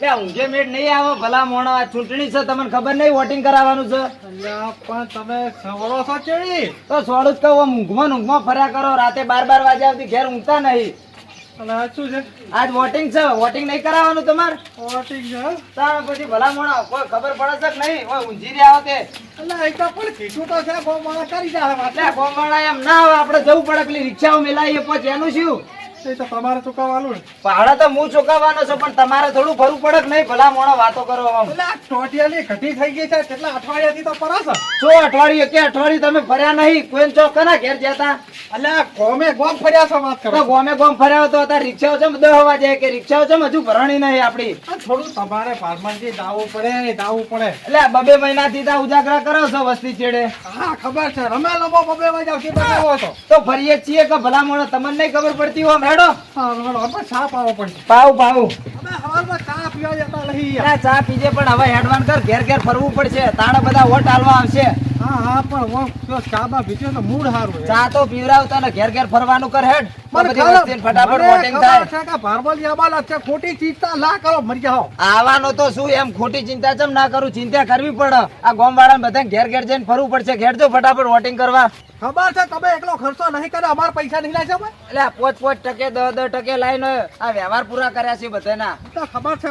લે ઊંઘે મેટ નહીં આવો ભલા મોણો આ ચૂંટણી છે તમને ખબર નહીં વોટિંગ કરાવવાનું છે? પણ તમે સવરો છો ચેડી તો છોડું જ કહું ઊંઘમાં ઊંઘમાં ફર્યા કરો રાતે બાર બાર વાગે આવતી ઘેર ઊંઘતા નહીં. અને શું છે? આજ વોટિંગ છે વોટિંગ નહીં કરાવવાનું તમારે? વોટિંગ છે? પછી ભલા મોણો કોઈ ખબર પડે છે કે નહીં? કોઈ ઊંઝી રહ્યા હો તે અલ્યા એ તો પણ કીધું તો છે મારા કરી જાય એટલે ગોમવાળા એમ ના આવે આપણે જવું પડે પેલી રિક્ષાઓ મેલાવીએ પછી એનું શું? એ તો તમારે ચૂકવવાનું ભાડા તો હું ચૂકવવાનો છું પણ તમારે થોડું ભરવું પડે કે નહીં? ભલા મોણો વાતો કરો એટલે ટોટિયાની ઘટી થઈ ગઈ છે કેટલા અઠવાડિયાથી તો પરાસ શું અઠવાડિયું કે અઠવાડિયે તમે ફર્યા નહીં કોઈ ચોક કના ઘેર જતા અલ્યા ગોમે ગોમ ફર્યા છો વાત કરો ગોમે ગોમ ફર્યા તો અત્યારે રિક્ષાઓ છે દહ વાગે કે રિક્ષાઓ છે હજુ ભરણી નહીં આપડી થોડું તમારે ફાર્મરથી દાવું પડે દાવું પડે. એટલે બબે મહિનાથી તા ઉજાગરા કરો છો વસ્તી છેડે. હા ખબર છે. રમે લોકો બબે મહિના તો ફરીએ છીએ કે ભલા મોણો તમને નહીં ખબર પડતી હોય હેડો. હા રડો આપણે ચા પાવો પડશે. પાવ પાવ અમે હવારમાં ચા પીવા જતા નહીં અરે ચા પીજે પણ હવે હેડવાન કર ઘેર ઘેર ફરવું પડશે. તાણે બધા વોટ હાલવા આવશે. હા હા પણ ચા તો મૂડ સારું ચા તો પીવરાવતા ને ઘેર ઘેર ફરવાનું કર હેડ. બધી વસ્તીને ફટાફટ વોટિંગ થાય. છે કે ભારમલ યાબાલા છે ખોટી ચિંતા ના કરો મરી જાઓ. આવવાનો તો શું એમ? ખોટી ચિંતા ચમ ના કરું? ચિંતા કરવી પડે. આ ગોમ વાળા બધા ઘેર ઘેર જઈને ફરવું પડશે. ઘેર જો ફટાફટ વોટિંગ કરવા. ખબર છે તમે એકલો ખર્ચો નહીં કરે અમાર પૈસા નહીં લાગે એટલે આ પોચ પોચ ટકે દસ દસ ટકે લાઈને આ વ્યવહાર પૂરા કર્યા છે બધાના. તો ખબર છે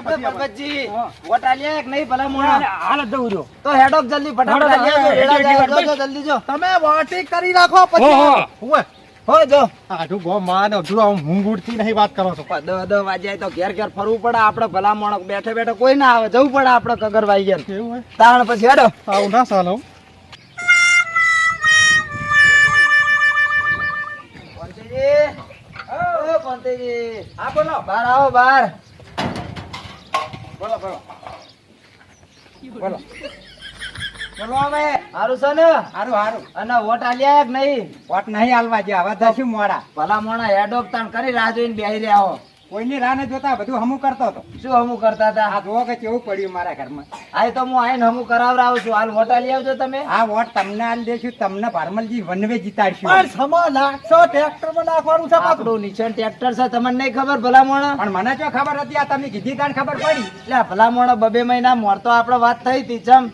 હા. વોટ આલિયા કે નહીં ભલા મોણા. હાલ જ જવું તો હેડો જલ્દી ફટાફટ જલ્દી જો. તમે વોટિંગ કરી નાખો પછી હો જો. આઠું ગો માં ને આમ ઊંઘ નહીં વાત કરો છો. દસ દસ વાગ્યા તો ઘેર ઘેર ફરવું પડે. આપણે ભલા બેઠે બેઠે કોઈ ના આવે. જવું પડે આપણે કગર વાઈ ગયા એવું હોય? તાણ પછી હેડો. આવું ના સાલ પંતેજી હા બોલો. બહાર આવો બહાર. બોલો બોલો. બોલો. બોલો હવે. હારું છે ને? હારું હારું. અને વોટ આલ્યા કે નહીં? વોટ નહીં હાલવા જે હવે તો મોડા? ભલા મોણા હેડો તાણ કરી રાહ જોઈને બેહી રહ્યા હો. કોઈની રાહ ન જોતા બધું હમું કરતો હતો. શું હમું કરતા હતા? આ જોવો કે કેવું પડ્યું મારા ઘરમાં. આ તો હું આઈને હમું કરાવરાવું છું. હાલ વોટ આલી આવજો તમે. આ વોટ તમને આલી દેશું તમને ભારમલજી વનવે જીતાડશું. પણ સમો નાખશો ટ્રેક્ટરમાં નાખવાનું છે આપણું નિશાન ટ્રેક્ટર છે તમને નહીં ખબર ભલામણ મોણા? પણ મને જો ખબર હતી? આ તમે કીધી તાણ ખબર પડી. એટલે ભલા બબે મહિના મોર તો આપણે વાત થઈ હતી ચમ.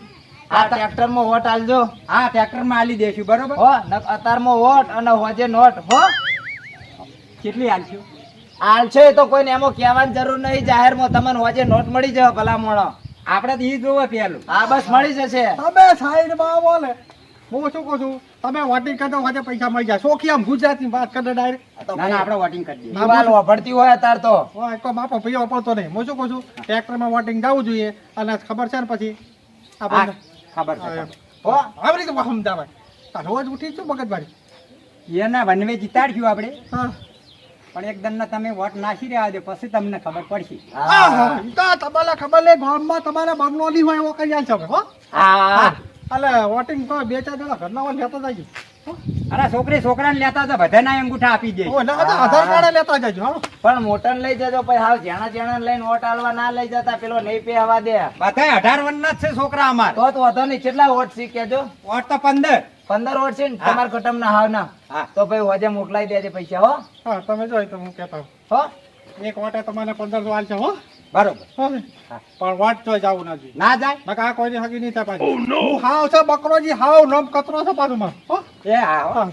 આ ટ્રેક્ટરમાં વોટ આલજો. હા ટ્રેક્ટરમાં આલી દેશું બરોબર? હો નક અતારમાં વોટ અને હોજે નોટ હો. કેટલી આલશું? આલ તો કોઈને એમાં કહેવાની જરૂર નહીં જાહેરમાં તમને હોજે નોટ મળી જશે ભલા મોણો આપણે તો ઈ જોવે પેલું હા બસ મળી જશે. તમે સાઈડમાં બોલે હું શું કહું છું? તમે વોટિંગ કરતા આજે પૈસા મળી જાય. શોખી આમ ગુજરાતી વાત કરે ડાયરેક્ટ. ના ના આપણે વોટિંગ કરી દઈએ. દિવાલ વાપરતી હોય અત્યારે તો. હોય તો બાપો ભાઈ વાપરતો નહીં. હું શું કહું છું? ટ્રેક્ટરમાં વોટિંગ જવું જોઈએ. અને ખબર છે ને પછી? હા આપણને ખબર છે. હો આવી રીતે સમજાવે રોજ ઉઠી છું મગજમારી એના વનવે જીતાડશું આપણે. હા. પણ એક દન તમે વોટ નાખી રહ્યા છો પછી તમને ખબર પડશે. તો તમારે ખબર લે ગામમાં તમારે બંગલો નહીં હોય એવો છે હો. હા. એટલે વોટિંગ તો બે ચાર જણા ઘરના હોય લેતા જાય અરે છોકરી છોકરાને લેતા હતા બધાને અંગૂઠા આપી દે. ના, ના, આધાર કાર્ડ લેતા જજો હો. પણ મોટર લઈ જજો પછી હાવ જેણા જેણા લઈને વોટ આલવા ના લઈ જતા પેલો નહીં પે હવા દે. બધા અઢાર વનના જ છે છોકરા અમાર. તો તો વધો નહીં કેટલા વોટ છે કેજો વોટ તો પંદર. પંદર વોટ છે ને તમારા કટમ ના હાવ ના હા. તો ભાઈ હોજે મોકલાઈ દેજે પૈસા હો. હા તમે જોઈ તો હું કેતા હો. એક વોટે તમારે પંદર સો આલ છે હો. બરોબર. પણ વાટ જવું ના ના જાય? નકા આ કોઈની હગી નહીં થાય પાછી. હું હાવ છે બકરોજી હાવ નમ કતરો છે પાછું માં હો? એ હા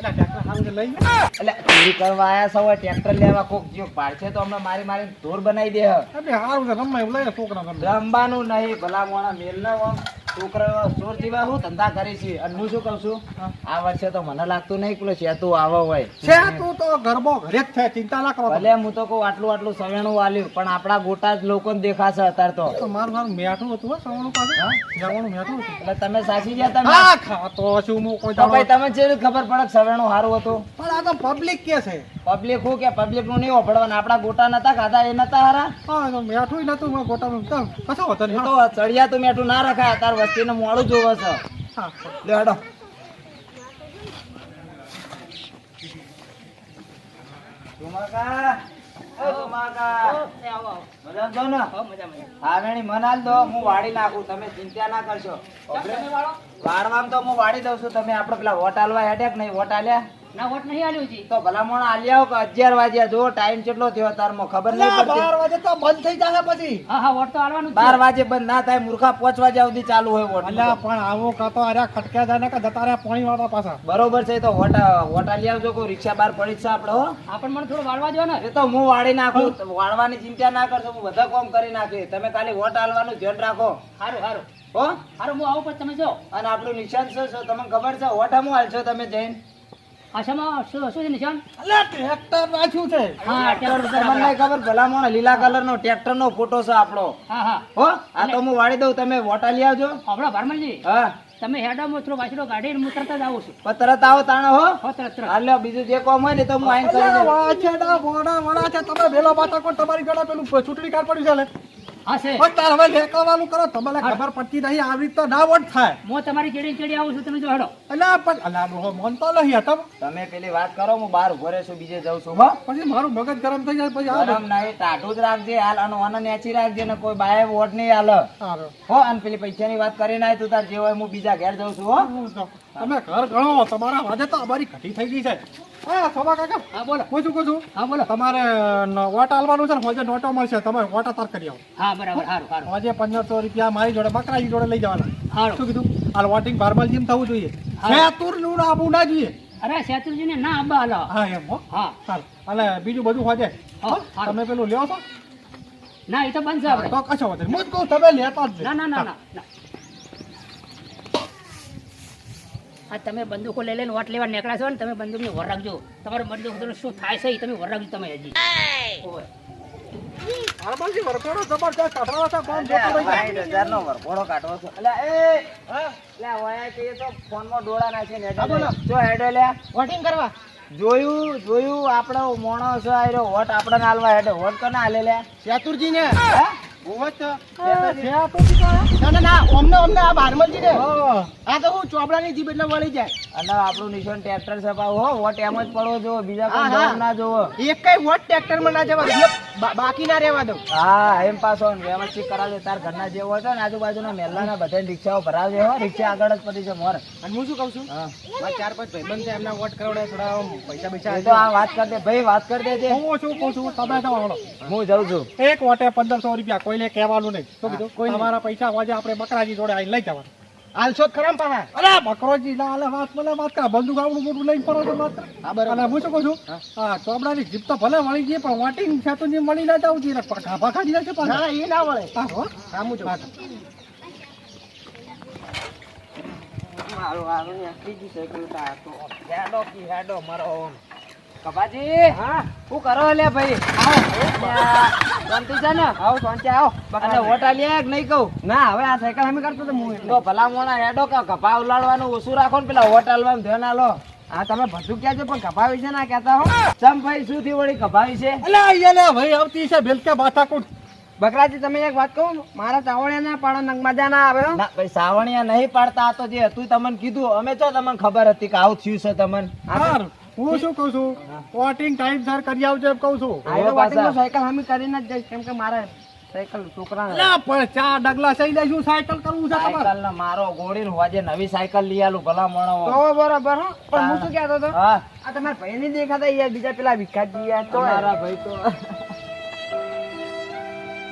ટ્રેક્ટર સામે લઈ ગયો. એટલે ચોરી કરવા આયા છો ટ્રેક્ટર લેવા કોક જીવ પાડશે તો હમણાં મારી મારી ધોર બનાવી દે. રમવાનું નહીં ભલા મોણા મેલ ના છોકરા ચોર જેવા હું ધંધા કરી છે. અને હું શું કહું છું? આ વર્ષે તો મને લાગતું નહીં પેલો સેતું આવો હોય. છે તો ગરબો ઘરે જ છે ચિંતા ના કરો. ભલે હું તો કહું આટલું આટલું સવેણું વાલ્યું પણ આપણા ગોટા જ લોકોને દેખાશે અત્યારે તો. મારું મારું મેઠું હતું હો પાસે જવાનું મેઠું હતું. એટલે તમે સાચી ગયા તમે? ખાતો છું હું કોઈ ભાઈ તમે જે ખબર પડે સવેણું સારું હતું? પણ આ તો પબ્લિક કે છે. પબ્લિક હું કે પબ્લિકનું નહીં વાપરવાનું આપણા ગોટા નતા ખાધા એ નતા હારા? મેઠું નતું ગોટા તો ચડિયા તો મેઠું ના રખાય તાર વસ્તીને મોડું જોવે છે. હા. લે હેડો. ઠુમકા એ સુમાકા. મજામાં છો ને? હા, વેણી મને હાલ દો, હું વાળી નાખું. તમે ચિંતા ના કરશો. વાળવામાં તો હું વાળી દઉં છું. તમે આપડે પેલા વોટ આલવા હેડે નહીં? વોટ આલ્યા? ના વોટ નહીં આલ્યું હજી. તો ભલામણ આલ્યા કે અગિયાર વાગ્યા જો ટાઈમ કેટલો થયો તારમાં ખબર નહીં પડતી. બાર વાગે તો બંધ થઈ જશે પછી. હા હા વોટ તો આલવાનું જ છે. બાર વાગે બંધ ના થાય મૂર્ખા પાંચ વાગ્યા સુધી ચાલુ હોય વોટ. અલ્યા પણ આવું કાતો અરે ખટક્યા જાય ને કે જતા રહ્યા પાણી વાળા પાછા. બરોબર છે તો વોટ વોટ આલી આવજો કોઈ રિક્ષા બાર પડી છે આપણે હો. મને થોડું વાળવા જો ને. એ તો હું વાળી નાખું. વાળવાની ચિંતા ના કરશો હું બધા કામ કરી નાખી તમે ખાલી વોટ આલવાનું ધ્યાન રાખો. સારું સારું હો? સારું હું આવું પછી તમે જો. અને આપણું નિશાન શું છે તમને ખબર છે વોટ આમ હાલશો તમે જઈને? આશામાં શું શું છે નિશાન? અલ્યા ટ્રેક્ટર રાખ્યું છે. હા ટ્રેક્ટર તમને ખબર ભલામણ લીલા કલર નો ટ્રેક્ટર નો ફોટો છે આપણો. હા હા. હો આ તો હું વાળી દઉં તમે વોટા આલી આવજો. આપણા ભારમલજી હા. તમે હેડો હું થોડો વાંચડો કાઢીને હું તરત જ આવું છું. પણ તરત આવો તાણે હો. હો તરત બીજું જે કોમ હોય ને તો હું આઈને કરી દઉં. વાછરડા, ભોળા, વડા છે. તમે વેલો બાતા કોણ? તમારી જોડે પેલું ચૂંટણી કાર્ડ પડ્યું છે પણ તાર હવે લેકવાનું કરો. તમને ખબર પડતી નહીં આવી તો ના વોટ થાય. હું તમારી ચેડી ચેડી આવું છું તમે જો હડો. અલા પણ અલ્યા ડોહો મનતો નહીં હતો તમે. પેલી વાત કરો હું બહાર ઊભો રહેશું બીજે જઉં છું હો. પછી મારું મગજ ગરમ થઈ જાય પછી આ ના એ ટાઢું જ રાખજે હાલ અને ઓને નેચી રાખજે ને કોઈ બાય વોટ નહીં હાલ. હો અને પેલી પૈસાની વાત કરીને આય તું તાર જે હોય હું બીજા ઘેર જઉં છું હો. તમે ઘર ગણો તમારા વાજે તો અમારી ઘટી થઈ ગઈ છે. સોમા કાકા. હા બોલો. હું શું કહું છું? હા બોલો. તમારે આલવાનું છે ને હોજે નોટો મળશે. તમે વોટ અતાર કરી આવો. હા બરાબર સારું સારું હોજે પંદરસો રૂપિયા મારી જોડે બકરા જોડે લઈ જવાના. હા શું કીધું? હાલ વોટિંગ બારમાલ જીમ થવું જોઈએ. શેતુરનું આબુ ના જોઈએ. અરે શેતુરજી ને ના આંબા હાલો. હા એમ હો. અને બીજું બધું હોજે. તમે પેલું લ્યો છો? ના એ તો બનશે આપણે. તો કશો વાંધો હું જ કહું તમે લેતા જ ના ના ના ના ના. આ તમે બંદૂકો લઈ લઈને વોટ લેવા નીકળ્યા છો ને તમે બંદૂકની વર રાખજો તમારું બંદૂક બધું શું થાય છે એ તમે વર રાખજો તમે હજી કોણ રહી જાય. કાઢવો છે. એ, અલ્યા, ઓયા કે એ તો ફોનમાં ડોળા નાખીને હેડે હા, બોલો. લે. જો હેડે લ્યા. વોટિંગ કરવા જોયું જોયું આપણો મોણસ આયરો વોટ આપણને હાલવા હેડે વોટ કોને હાલે લ્યા ચતુર્જી ને આપણું નિશાન ટ્રેક્ટર છપાવ હો વોટ એમ જ પડવો બીજા કોઈ ના જોવો. એક કઈ વોટ ટ્રેક્ટરમાં ના જવા બાકી ના રહેવા દો હા એમ પાછો વ્યવસ્થિત કરાવજો. તાર ઘરના જે હોય ને આજુબાજુના મહેલાના બધા રિક્ષાઓ ભરાવજે હો. રિક્ષા આગળ જ પડી છે મોર. અને હું શું કહું છું? હા. ચાર પાંચ ભાઈબંધ છે એમના વોટ કરાવડે થોડા પૈસા પૈસા તો આ વાત કરી દે ભાઈ વાત કરી દેજે. હું શું કહું છું તમે હું જઉં છું. એક વોટે પંદરસો રૂપિયા કોઈને કહેવાનું નહીં. શું કીધું? તમારા પૈસા હોજે આપણે બકરાજી જોડે આવીને લઈ જવાનું. હાલશો ખરા પાછા અરે બકરોજી ના આલે વાત મને વાત કરા. બંદૂક આવડું મોટું લઈને ફરો છો વાત હા, બરાબર. અને હું શું કહું છું? હા. ચોપડાની જીપ તો ભલે મળી ગઈ પણ વાટિંગ છે. તો જે મળી ના જવું નાખે પાછા. એ ના વળે. હા. મારું હારું નેકળી ગયું છે તો. હેડો કી હેડો મારો ઓમ. કપાજી હા? શું કરો લે ભાઈ? શાંતિ છે ને? આવો શાંતિ આવો. અને હોટા લે કે નહીં કહું? ના હવે આ સાયકલ અમે કરતો તો હું તો ભલા મોણા હેડો કે કપા ઉલાડવાનું ઓછું રાખો ને પેલા હોટલમાં ધ્યાન આલો. હા તમે બધું ક્યાં છો? પણ કપા વિશે ના કહેતા હો. ચમ ભાઈ શું થયું વળી? કપાવી છે? અલા અહીંયા ભાઈ આવતી છે ભેલકે બાથાકુટ બકરાજી તમે એક વાત કહું મારા સાવણિયા ના પાડો નંગ મજા ના આવે ના ભાઈ સાવણિયા નહીં પાડતા આ તો જે હતું તમને કીધું. અમે તો તમને ખબર હતી કે આવું થયું છે તમને? હું શું કહું છું? વોટિંગ ટાઈમ સર કરી આવજો એમ કહું છું. આ તો વાટીમાં સાયકલ હમી કરીને જ જઈશ કેમ કે મારે સાયકલ છોકરા પણ ચા ડગલા સહી લઈશું સાયકલ કરવું છે તમારે? સાયકલ ને મારો ગોળીને હોજે નવી સાયકલ લઈ આલું ભલા મણો. તો બરાબર હો. પણ હું શું કહેતો હતો? આ તમારા ભાઈ ની દેખાતા યાર બીજા પેલા વિકાસજી યાર તો. મારા ભાઈ તો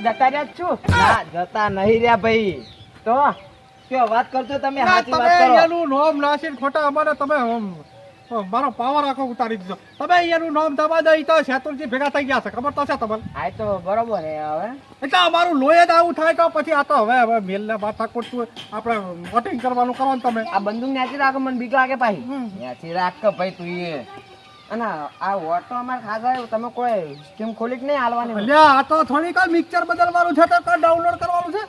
જતા રહ્યા છું? ના જતા નહીં રહ્યા ભાઈ. તો કયો વાત કરજો તમે ના, સાચી વાત કરો. એનું નામ નાસીને ખોટા અમારે તમે મારો પાવર આખો ઉતારી દીધો. તમે એનું નામ દબા દઈ તો શેતુરજી ભેગા થઈ ગયા છે. ખબર તો છે તમને? આ તો બરોબર હે હવે. એટલે અમારું લોહી જ આવું થાય તો પછી આ તો હવે હવે મેલને માથા કોટતું આપણે વોટિંગ કરવાનું કરો ને તમે. આ બંદૂક ન્યાચી રાખો મને બીક લાગે ભાઈ ન્યાથી રાખ કે ભાઈ તું એ. અને આ વોટ અમારે ખાસા તમે કોઈ સ્કીમ ખોલી કે નહીં હાલવાની? અલ્યા આ તો થોડી કઈ મિક્સર બદલવાનું છે તો ડાઉનલોડ કરવાનું છે?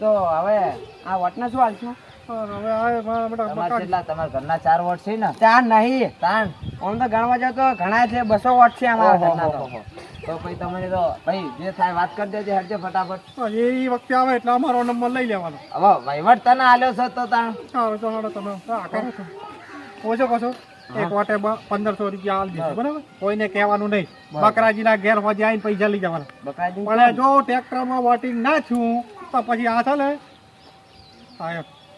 તો હવે આ વોટને શું હાલશું? પણ હવે આ મારા બેટા તમારે બકા- કેટલા? તમારા ઘરના ચાર વોટ છે ને? ચાર નહીં. તાણ આમ તો ગણવા જાવ તો ઘણા છે બસો વોટ છે અમારા ઘરના તો. ઓહો, ઓહો. તો પછી તમે તો ભાઈ જે થાય વાત કરી દેજે હરજે ફટાફટ. એ વખતે આવે એટલે અમારો નંબર લઈ લેવાનો. હવે વહીવટ તને આલ્યો છે તો તાણ. તો તમે ઓછો કરો છો. હું શું કહું છું. એક વાટે પંદરસો રૂપિયા આલી દેશે બરાબર? કોઈને કહેવાનું નહીં. બકરાજીના ઘેર હોજે આવીને પૈસા લઈ જવાના. પણ જો ટ્રેક્ટરમાં વોટિંગ ના છું તો પછી આ ચાલે?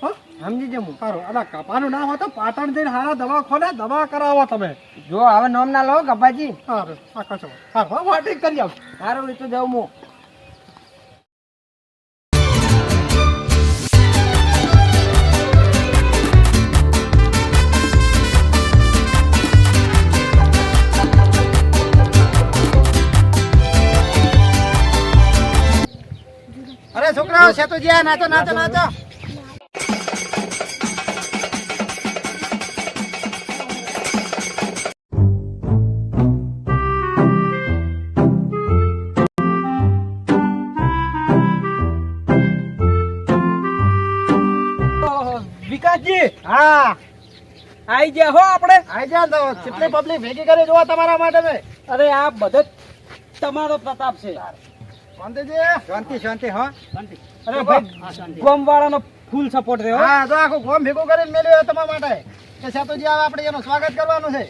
સમજી જમુ સારું અને કપાનું ના હોય તો પાટણ જઈને હારા દવા ખોલે દવા કરાવો તમે. જો હવે નોમ ના લો ગપાજી સારું આ કશો સારું વોટિંગ કરી આવ. સારું રીતે જાઉં હું અરે છોકરાઓ છે તો જ્યાં નાચો નાચો નાચો. આઈ ગયા હો આપણે. આઈ ગયા તો કેટલી પબ્લિક ભેગી કરી જોવા તમારા માટે મે અરે આ બધો તમારો પ્રતાપ છે. શાંતિજી. શાંતિ શાંતિ હા. શાંતિ. અરે ભાઈ ગોમવાળાનો ફૂલ સપોર્ટ રહ્યો. હા તો આખો ગોમ ભેગો કરીને મેલ્યો તમારા માટે. કે સાતુજી આવે આપણે એનું સ્વાગત કરવાનું છે.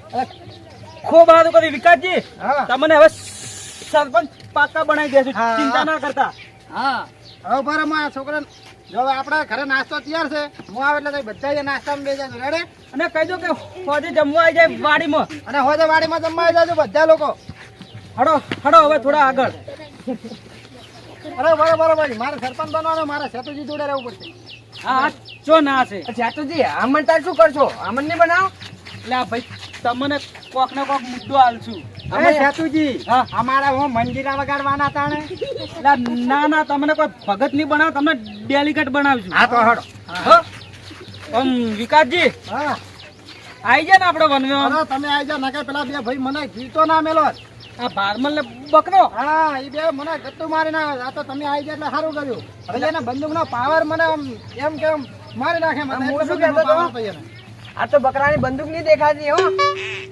ખૂબ સારું કરી વિકાસજી. હા. તમને હવે સરપંચ પાકા બનાવી દેશું. ચિંતા ના કરતા. હા. હવે બરાબર મારા છોકરાને. જો આપણા ઘરે નાસ્તો તૈયાર છે હું આવે એટલે બધા નાસ્તામાં બે જજો રેડે. અને કહી દો કે ફોજી જમવા આવી જાય વાડીમાં. અને હોજે વાડીમાં જમવા આવી જાય બધા લોકો. હડો હડો હવે થોડા આગળ. અરે બરાબર ભાઈ મારે સરપંચ બનવાનો મારે સેતુજી જોડે રહેવું પડશે. હા ચો ના છે. સેતુજી આમણ તાર શું કરશો? આમણ ને બનાવો? એટલે આ ભાઈ તમને કોક ને કોક મુદ્દો આલશું અમે સેતુજી હા. અમારા હું મંજીરા વગાડવાના હતા ને એટલે ના ના તમને કોઈ ભગત નહીં બનાવ તમને ડેલિકેટ બનાવશું. હા તો હડો. હો? આમ વિકાસજી. હા. આઈ જાય ને આપણે વનવે તમે આવી જા નાખે પેલા બે ભાઈ મને જીતો ના મેલો. આ ભારમલ ને બકરો? હા એ બે મને ગત્તુ મારી ના આ તો તમે આવી જાય એટલે સારું કર્યું. હવે એને બંદૂકનો પાવર મને એમ કેમ મારી નાખે મને. હું શું કહેતો હતો? હતો આ તો બકરાની બંદૂક નહીં દેખાતી હો.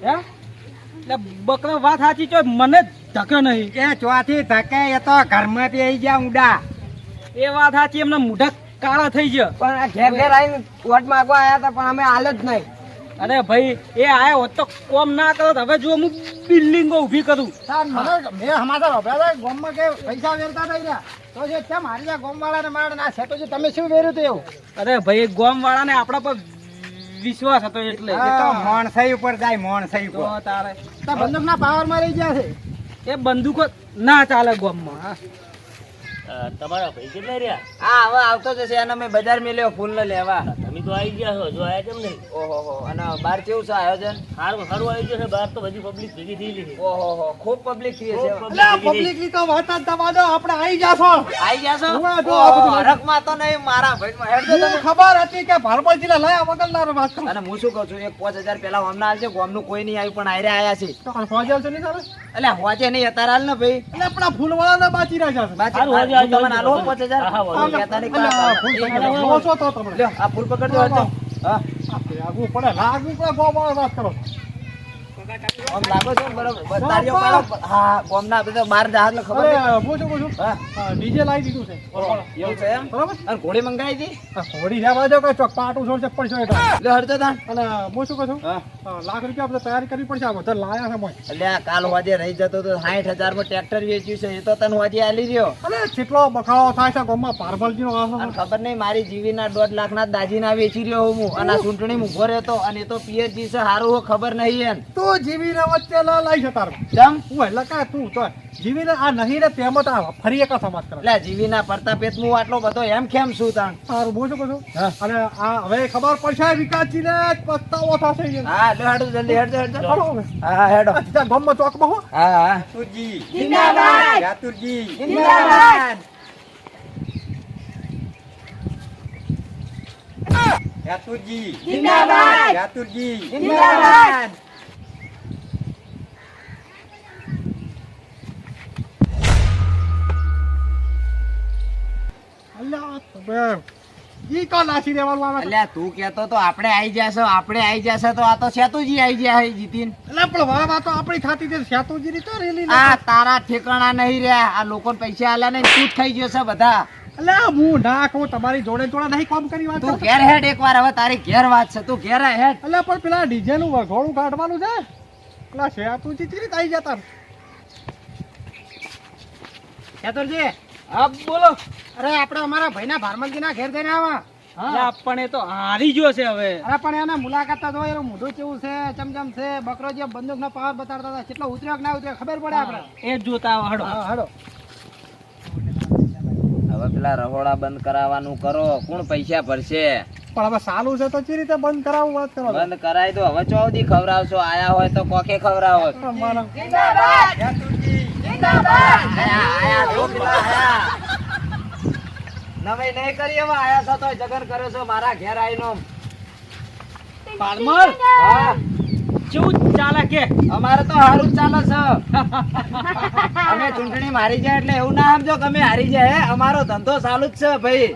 હે? એટલે બકરો વાત સાચી છો મને ધક્યો નહીં. કે ચોથી ધકે એ તો ઘરમાં પી ગયા ઊંડા. એ વાત સાચી એમના મોઢા કાળા થઈ ગયા. પણ આ ઘેર ઘેર આવીને વોટ માંગવા આવ્યા હતા પણ અમે હાલ જ નહીં. અરે ભાઈ એ આયા હોત તો કોમ ના કરો હવે જો હું બિલ્ડિંગો ઊભી કરું. સાહેબ મને મેં આપ્યા હતા ગામમાં કે પૈસા વેરતા થઈ રહ્યા તો જે કેમ હારી ગયા ગોમવાળાને મારે ના છે તો જે તમે શું વેર્યું હતું એવું? અરે ભાઈ ગોમ વાળા આપણા પર વિશ્વાસ હતો એટલે. મોણસાઈ ઉપર જાય મોણસાઈ ઉપર. તારે તો બંદૂકના પાવરમાં રહી ગયા છે. એ બંદૂકો ના ચાલે ગોમમાં. તમારા ભાઈ કેટલા રહ્યા? હા હવે આવતો જશે અને મેં બજાર મેલ્યો ફૂલ ને લેવા. તમે તો આવી ગયા છો જો આવ્યા કેમ નહીં. ઓહો હો. અને બાર કેવું છે આયોજન? સારું સારું આવી ગયું છે. બહાર તો બધી પબ્લિક ભેગી થઈ ગઈ ઓહો હો. ખૂબ પબ્લિક થઈ છે. પબ્લિકની તો વાત જ દવા દો. આપણે આવી જાશો આવી ગયા છો? ઉવા જો આ બધું. તો નહીં મારા ભાઈ માં ખબર હતી કે ભારપલજી જિલ્લા લયા વગર ના વાત કરું. અને હું શું કહું છું એક પાંચ હજાર પેલા હમણાં આવશે ગોમનું કોઈ નહીં આવ્યું પણ આયરે આયા છે. તો કોણ આવશે નહીં તારે? એટલે હોજે નહીં અત્યારે હાલ ને ભાઈ. એટલે આપણા ફૂલવાળા ને બાચી રહ્યા છે. હોજે, હોજે, તમને આલો હોજે. પાંચ હજાર હા, હા, કહેતા નહીં અલ્યા, કાકા. ફૂલ એક પકડો. મિનિટ. જોવો છો તો તમે લ્યો, આ ફૂલ પકડજો હા આ લાગવું પડે લાગવું પડે ગોવાળા વાત કરો આમ લાગો છો બરોબર? બસ પાડો. હા ગોમના આપણે તો બહાર જહાજ ને ખબર. અરે પૂછું પૂછું હા. ડીજે લાવી દીધું છે. એવું છે એમ? બરોબર? અને ઘોડી મંગાવી હતી? ઘોડી લેવા જાવ કે ચોક પાટું છોડશે પડશે એટલે લ્યો તા અને હું શું કહું છું? હા. લાખ રૂપિયા આપણે તૈયારી કરવી પડશે આ બધા લાયા છે મોય. એટલે કાલ વાજે રહી જતો તો સાઠ હજારમાં ટ્રેક્ટર વેચ્યું છે એ તો તને વાજે આલી રહ્યો. અને કેટલો બખાડો થાય છે ગામમાં? પારભલજી નો ખબર નહીં મારી જીવીના દોઢ લાખ ના દાજીના વેચી રહ્યો હું અને આ ચૂંટણી ઊભો રહ્યો અને એ તો પીએચજી છે સારું હો ખબર નહીં એમ. તું જીવીને વચ્ચે લા લઈ જતા તાર. હું એટલે કાંઈ તું તો જીવીને આ નહીં ને તેમ જ આ ફરી એક સમાજ કરે. એટલે જીવીના પ્રતાપેત હું આટલો બધો એમ કેમ છું તાણ? સારું શું કહું. અને આ હવે ખબર પડશે વિકાસજી ને પસ્તાવો થશે હા હેડો હેડો જલ્દી હેડો હેડો હા હેડો. ગામમાં ચોકમાં હો હા. હા જિંદાબાદ! જિંદાબાદ! અલ્યા તમે ઈ કા નાસી દેવાનું આવે એટલે તું કેતો તો આપણે આઈ જાશો આપણે આઈ જાશે તો આ તો સેતુજી આઈ ગયા જીતીન. એટલે પણ વાહ વાહ તો આપણી થાતી છે સેતુજી ની તો રેલી આ તારા ઠેકાણા નહીં રહ્યા આ લોકોને પૈસા આલ્યા નહીં તું જ ગયો છે બધા? એટલે હું ના કહું તમારી જોડે જોડે નહીં કામ કરી વાત તું. ઘેર હેડ એકવાર હવે તારી ઘેર વાત છે તું ઘેર હેડ. એટલે પણ પેલા ડીજે નું વઘોડું કાઢવાનું છે? પેલા શેતું ચીચી રીતે આવી જતા ચતુરજી હા બોલો. અરે આપણે અમારા ભાઈના ભારમલજી ના ઘેર જઈને આવા. પણ એ તો હારી ગયો છે હવે. અરે પણ એના મુલાકાત તો જો એનું મોઢું કેવું છે ચમચમ છે બકરો જે બંદૂક નો પાવર બતાડતા હતા કેટલો ઉતર્યો ના ઉતર્યો ખબર પડે આપણે. એ જ જોતા હડો. હડો. હવે પેલા રહોડા બંધ કરાવવાનું કરો કોણ પૈસા ભરશે? પણ હવે સારું છે તો ચી રીતે બંધ કરાવવું વાત કરો બંધ કરાવી દો હવે ચોધી ખવડાવશો? આયા હોય તો કોકે ખવડાવો? અમારા આયા, આયા, જો પેલા આયા. નવાઈ નહીં કરી હવે આયા છો તોય જગન કર્યો છો મારા ઘેર આવીનો પાલમર હા. કેવું ચાલે કે? અમારે તો હારું જ ચાલે છે. અમે ચૂંટણી મારી જાય એટલે એવું ના સમજો કે અમે હારી જાય હે. અમારો ધંધો ચાલુ જ છે ભાઈ.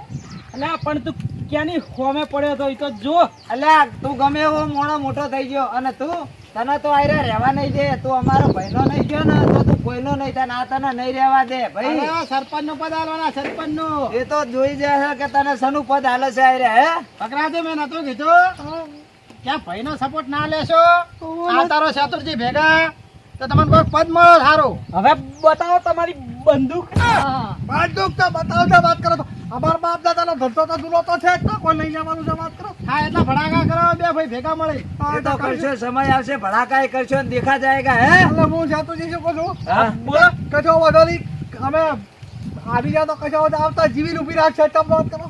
અલ્યા પણ તું ક્યાંની ખોમે પડ્યો તો એ તો જો. અલ્યા તું ગમે એવો મોણો મોટો થઈ ગયો. અને તું? તને તો આયરા રહેવા નહીં દે તું અમારો ભાઈનો નહીં ગયો ને તો તું કોઈનો નહીં તને આ તને નહીં રહેવા દે ભાઈ. સરપંચનું પદ હાલવાના સરપંચનું એ તો જોઈ જાય છે કે તને સનું પદ હાલે છે આયરા હે? પકડાજો મેં નતું કીધું. ક્યાં ભાઈ નો સપોર્ટ ના લેશો આ તારો ચતુરજી ભેગા. તો તમને કોઈ પદ મળો સારું હવે બતાવો તમારી બંદૂક. બંદૂક તો બતાવજો વાત કરો તો. અમાર બાપ દાદાનો ધંધો તો જૂનો તો છે તો. કોઈ લઈ જવાનું છે વાત કરો. હા એટલા ભડાકા કરો બે ભાઈ ભેગા મળે. તો કરશો. સમય આવશે. ભડાકાય કરશો ને દેખા જાયગા હે? એટલે હું જાતો જઈ શકું છું. બોલો. કશો વધો નહીં. અમે આવી જાય તો કશો વધો આવતા જીવી ઊભી રાખશે. તમ વાત કરો.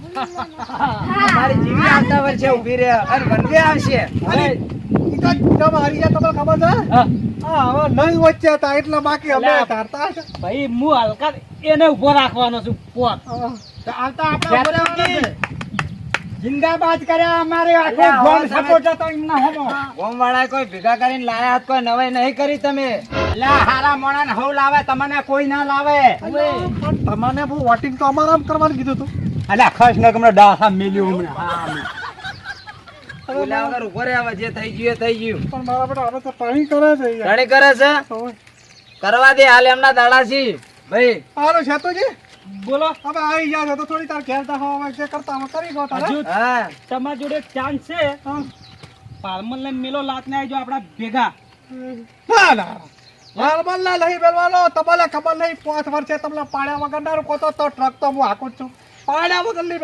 અમારી જીવી આવતા વર્ષે ઊભી રહે. અને વનવે આવશે. અરે, તમે હારી જાય તમને ખબર છે? હા. હા હવે નહીં વચ્ચે હતા એટલે બાકી અમે અલ્યા. ભાઈ હું હલકા એને ઊભો રાખવાનો છું પોત આવતા આપણે ઊભો રહેવાના છે. જિંદાબાદ કર્યા અમારે આખો ગોમ સપોર્ટ હતો એમના હોમો. ગોમ વાળા કોઈ ભેગા કરીને લાયા હાથ કોઈ નવાઈ નહીં કરી તમે. અલ્યા હારા મોણા હવ લાવે તમને કોઈ ના લાવે. પણ તમને બહુ વોટિંગ તો અમારે કરવાનું કીધું હતું અલ્યા ખસ ને તમને ડાસા મેલ્યું હમણાં. બોલ્યા વગર ઊભો રહે જે થઈ ગયું થઈ ગયું. પણ મારા બેટા હવે તો પાણી કરે છે યાર. કરે છે? કરવા દે હાલ એમના દાડા છી. ભાઈ. હાલો સેતુજી બોલો. હવે આવી જાવ તો થોડી તાર ઘેર હવે જે કરતા હવે કરી દો તારે હા. તમારી જોડે ચાન્સ છે. પાલમલ ને મેલો લાત ને આવી જો આપડા ભેગા. ના ના. લાલબાલ ના નહીં બેલવાનો તમને ખબર નહીં પાંચ વર્ષે તમને પાડ્યા વગર ના રોકો તો તો ટ્રક તો હું હાકું જ છું. પાડ્યા વગર નહીં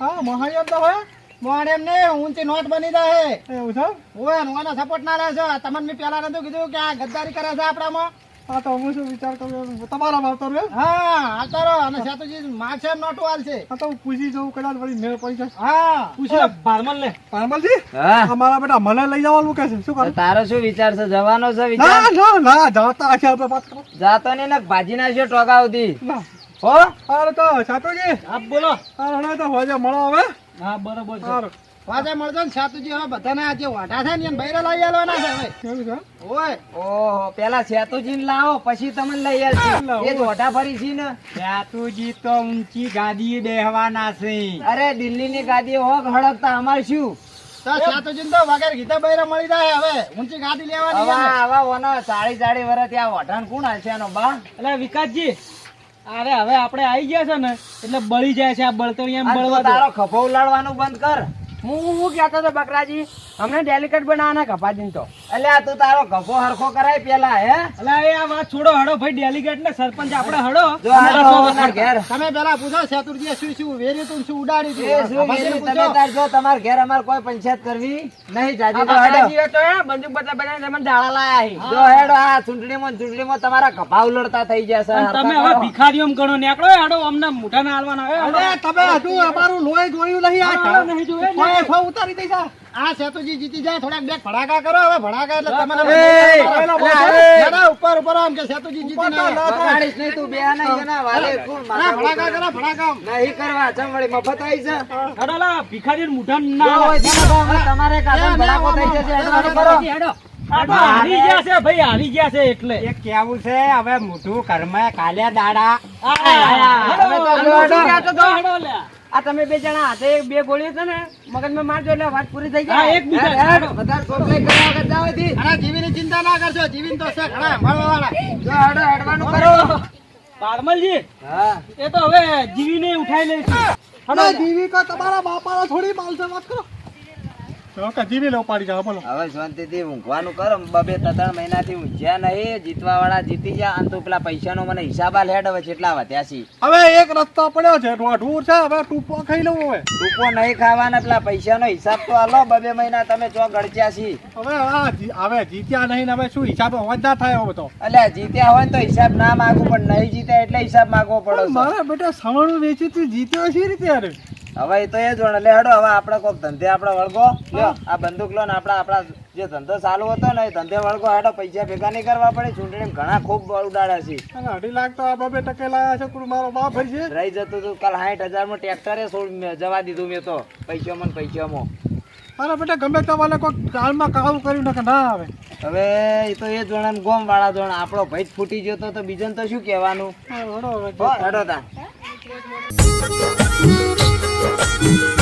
હા. મહાયમ તો હે મોણ એમ નહીં ઊંચી નોટ બની જાય. એવું છે? ઓય નવાનો સપોર્ટ ના લેશો તમને મેં પેલા નતું કીધું કે આ ગદ્દારી કરે છે આપણામાં? હા તો હું શું વિચાર કરું તમારા માં તો હા હાલતો અને સેતુજી એમ નોટું હા તો હું પૂછી જવું કદાચ વળી મેળ પડી જશે હા. પૂછો પાલમલ ને. પારમલજી હા. અમારા બેટા મને લઈ જવાનું કે છે. શું તો તારો શું વિચાર છે? જવાનો છે વિચાર? ના ના ના જતા હશે આપણે વાત કરો. જાતો ને ને ભાજી નાખ્યો ટોકા સુધી. ના. હો? હારું તો સાતુજી? હા બોલો. હારું તો હોજે મળો હવે. હા બરોબર છે. મળજો ને સેતુજી હવે બધાને આ જે છે ને એને બૈરા લઈ આલવાના છે હવે. કેવું છે? ઓય ઓહો પેલા સેતુજી લાવો પછી તમને લઈ આવશે એ જ ઓઢા ફરી છે ને. યાતુજી તો ઊંચી ગાદી બેહવાના છે. અરે દિલ્હી ની ગાદી હોક હડકતા અમાર શું? તો સેતુજી તો વગેરે ગીતા બૈરા મળી જાય હવે. ઊંચી ગાદી લેવાની આવા છે. આવા ચાળી ચાળી વર્ષ ત્યાં વઢાણ કોણ હશે એનો બા? એટલે વિકાસજી અરે હવે આપણે આવી ગયા છે ને એટલે બળી જાય છે આ બળતણી એમ બળવા તારો ખભો ઉલાડવાનું બંધ કર. હું હું કહેતો હતો બકરાજી? અમને ડેલિકેટ બનાવવાના કપાજી તો. એટલે આ તું તારો કપો હરખો કરાય પેલા હે? એટલે એ આ વાત છોડો હડો ભાઈ ડેલિકેટ ને સરપંચ આપણે હડો. જો હાડો ઘેર. તમે પેલા પૂછો સેતુજી શું શું વેરી તું શું ઉડાડી તું. તમે તાર જો તમાર ઘેર અમાર કોઈ પંચાયત કરવી નહીં જાજી. તો હેડો બંદૂક બતા બનાવીને તમે દાડા લાયા જો હેડો આ ચૂંટણીમાં ચૂંટણી માં તમારા કપા ઉલડતા થઈ જશે તમે હવે ભિખારીઓ ગણો નીકળો હડો અમને મોઢા ના હાલવાના હવે તમે હજુ અમારું લોહી જોયું નહીં આ નહીં જોયું ને. ઉતારી દઈશ આ. સેતુજી જીતી જાય થોડાક બે ભડાકા કરો હવે ભડાકા એટલે તમને એ, ઉપર ઉપર આમ કે સેતુજી જીતી નહીં. તું બે નહીં એના વાલે કોણ ના, માથા ભડાકા કરો ભડાકા નહીં કરવા ચમડી મફત આવી છે. હેડો લા ભિખારીઓ ના હોય તમારે ના, ભડાકો થઈ જશે ના, કરો. હેડો. હારી ગયા છે ભાઈ હારી ગયા છે એટલે. એક કેવું છે? હવે મોટું કર્મ કાલ્યા દાડા. આ તમે બે જણા હાથે બે ગોળીઓ છે ને મગજમાં મારજો એટલે વાત પૂરી થઈ જાય. એક બીજા બધા જીવી કરવા વગર જાઓ થી. અરે જીવીની ચિંતા ના કરશો જીવીન તો છે ઘણા મળવા વાળા જો હેડો હેડવાનું કરો. પારમલજી હા. એ તો હવે જીવીને ઉઠાઈ લઈશું. અને જીવિકા તમારા બાપાનો થોડી માલશે વાત કરો. તો જીવી લો પાડી બોલો. હવે શાંતિથી ઊંઘવાનું કરો. બબે ત્રણ મહિનાથી ઊંઘ્યા નહીં. જીતવા વાળા જીતી ગયા. અને તું પેલા પૈસાનો મને હિસાબ આલ હેડ હવે કેટલા વધ્યા છે હવે એક રસ્તો પડ્યો છે. ઢૂર છે. હવે ટૂંપો ખાઈ લઉં હવે. નહીં ખાવાના પેલા પૈસાનો હિસાબ તો આલો. બબે મહિના તમે ચો ગળચ્યા છી હવે આ હવે જીત્યા નહીં હવે શું હિસાબ અવાજ ના થાય હવે તો. અલ્યા જીત્યા હોય ને તો હિસાબ ના માગવું પણ નહીં જીત્યા એટલે હિસાબ માગવો પડે મારા બેટા સવાણું વેચી તું જીત્યો છે રીતે અરે હવે એ તો એ જ એટલે લે હેડો હવે આપણે કોક ધંધે આપણે વળગો. લ્યો આ બંદૂક લો ને આપણા આપણા જે ધંધો ચાલુ હતો ને એ ધંધે વળગો. હેડો પૈસા ભેગા નહીં કરવા પડે. ચૂંટણી ઘણા ખૂબ ઉડાડ્યા છે. અને અઢી લાખ તો આ બબે ટકે લાયા છે કુલ મારો બાપ ભરી છે રહી જતું હતું કાલ સાઠ હજારમાં ટ્રેક્ટરે છોડ મેં જવા દીધું મેં તો. પૈસામાં ને પૈસામાં. અરે બેટા ગમે તમારે કોઈ કાળમાં કાળું કર્યું ને કે ના આવે. હવે એ તો એ જોણે ગોમ વાળા જોણે આપણો ભાઈ જ ફૂટી ગયો તો તો બીજાને તો શું કહેવાનું? હેડો તા. Thank you.